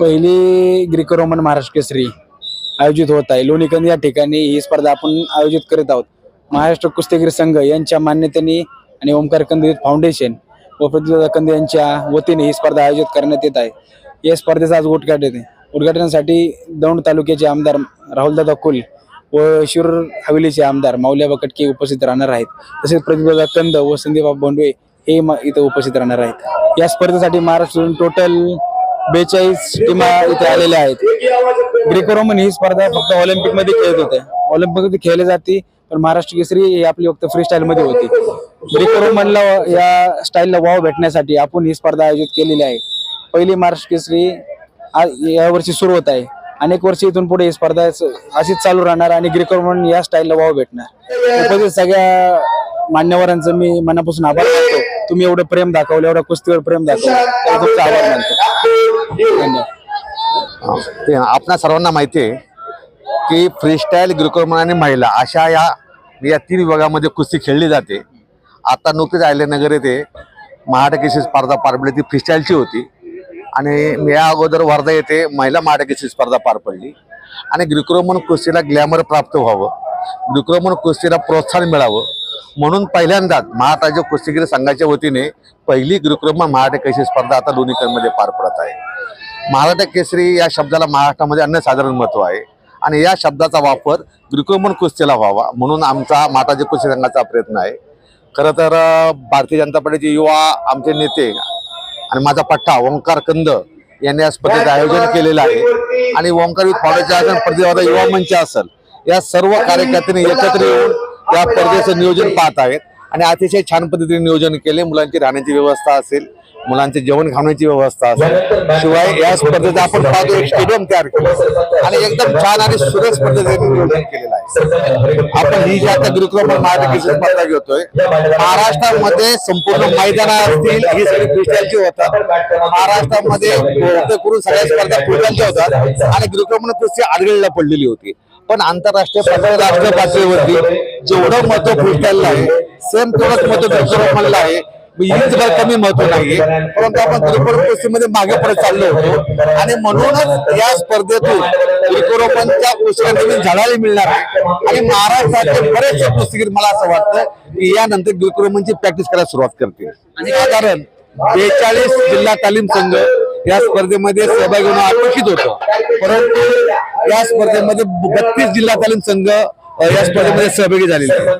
पहिली Greco Roman Maharashtra Kesari आयोजित होत आहे. लोणीकंद या ठिकाणी ही स्पर्धा आपण आयोजित करीत आहोत. महाराष्ट्र कुस्तीगीर संघ यांच्या मान्यतेने आणि ओमकार कंद फाउंडेशन व प्रतिदा कंद यांच्या वतीने ही स्पर्धा आयोजित करण्यात येत आहे. या स्पर्धेचा आज उद्घाटन आहे. उद्घाटनासाठी दौंड तालुक्याचे आमदार राहुलदादा कुल व शिर हवेलीचे आमदार माऊल्या कटके उपस्थित राहणार आहेत. तसेच प्रतिभा कंद व संदीप बोंडवे हे म- इथं उपस्थित राहणार आहेत. या स्पर्धेसाठी महाराष्ट्रातून टोटल बेचाळीस टीमा इथे आलेल्या आहेत. ग्रेको रोमन ही स्पर्धा फक्त ऑलिम्पिकमध्ये खेळत होते. ऑलिम्पिकमध्ये खेळली जाते पण महाराष्ट्र केसरी ही आपली फक्त फ्री स्टाईल मध्ये होती. ग्रेको रोमनला या स्टाईलला वाव भेटण्यासाठी आपण ही स्पर्धा आयोजित केलेली आहे. पहिली महाराष्ट्र केसरी यावर्षी सुरू होत आहे. अनेक वर्ष इथून पुढे ही स्पर्धा अशीच चालू राहणार आणि ग्रेको रोमन या स्टाईलला वाव भेटणार. उपस्थित सगळ्या मान्यवरांचं मी मनापासून आभार मानतो. तुम्ही एवढं प्रेम दाखवलं एवढं कुस्तीवर प्रेम दाखवलं. तुमचा आभार मानतो. ते आपणा सर्वांना माहिती आहे की फ्रीस्टाईल ग्रुकोमन आणि महिला अशा या या तीन विभागामध्ये कुस्ती खेळली जाते. आता नुकतीच आयल्यानगर येथे महाराष्ट्र स्पर्धा पार पडली. ती फ्रीस्टाईलची होती. आणि या अगोदर वर्धा येथे महिला महाराष्ट्र स्पर्धा पार पडली. आणि ग्रिक्रोमन कुस्तीला ग्लॅमर प्राप्त व्हावं. ग्रिक्रोमन कुस्तीला प्रोत्साहन मिळावं. म्हणून पहिल्यांदाच महाराष्ट्र कुस्तीगीर संघाच्या वतीने पहिली ग्रिक्रोमन महाराष्ट्र केसरी स्पर्धा आता दोन्हीकडमध्ये पार पडत आहे. महाराष्ट्र केसरी या शब्दाला महाराष्ट्रामध्ये अनन्यसाधारण महत्त्व आहे. आणि या शब्दाचा वापर गुरुक्रमण कुस्तीला व्हावा म्हणून आमचा माताजी कुस्ती संघाचा प्रयत्न आहे. खरं तर भारतीय जनता पार्टीचे युवा आमचे नेते आणि माझा पट्टा ओंकार कंद यांनी या स्पर्धेचं आयोजन केलेलं आहे. आणि ओंकार युथ फाउंडेशन असेल युवा मंच असेल. या सर्व कार्यकर्त्यांनी एकत्र येऊन या स्पर्धेचं नियोजन पाहत आहेत. आणि अतिशय छान पद्धतीने नियोजन केले. मुलांची राहण्याची व्यवस्था असेल मुलांचे जेवण खाण्याची व्यवस्था असेल. शिवाय या स्पर्धेचं आपण पाहतो एक स्टेडियम तयार केलं. आणि एकदम छान आणि सुरेख पद्धतीने नियोजन केलेलं आहे. आपण ही जी आता गुरुक्रम महाराष्ट्र केसरी स्पर्धा घेतोय महाराष्ट्रामध्ये संपूर्ण मैदान असतील ही सगळी फ्रीस्टाईलची होतात. महाराष्ट्रामध्ये करून सगळ्या स्पर्धा फुटबॉलच्या होतात. आणि गुरुक्रमण कुस्ती आडगळीला पडलेली होती. पण आंतरराष्ट्रीय पातळी राष्ट्रीय पातळीवरती जेवढं महत्त्व फ्रीस्टाईलला आहे सेम तेवढंच महत्त्व गुरुक्रमणला आहे. हीच काही कमी महत्त्व नाहीये परंतु आपण गुरुकुल कुस्तीमध्ये मागे परत चाललो होतो. आणि म्हणूनच या स्पर्धेतून गुरुकुरोपणच्या कुस्त्या नवीन झाडाला मिळणार आहे. आणि महाराष्ट्राचे बरेचसे कुस्तीगीर मला असं वाटतं की यानंतर गुरुकुरोपणची प्रॅक्टिस करायला सुरुवात करतील. साधारण बेचाळीस जिल्हा तालीम संघ या स्पर्धेमध्ये सहभागी होणं अपेक्षित होतं. परंतु या स्पर्धेमध्ये बत्तीस जिल्हा तालीम संघ या स्पर्धेमध्ये सहभागी झालेले.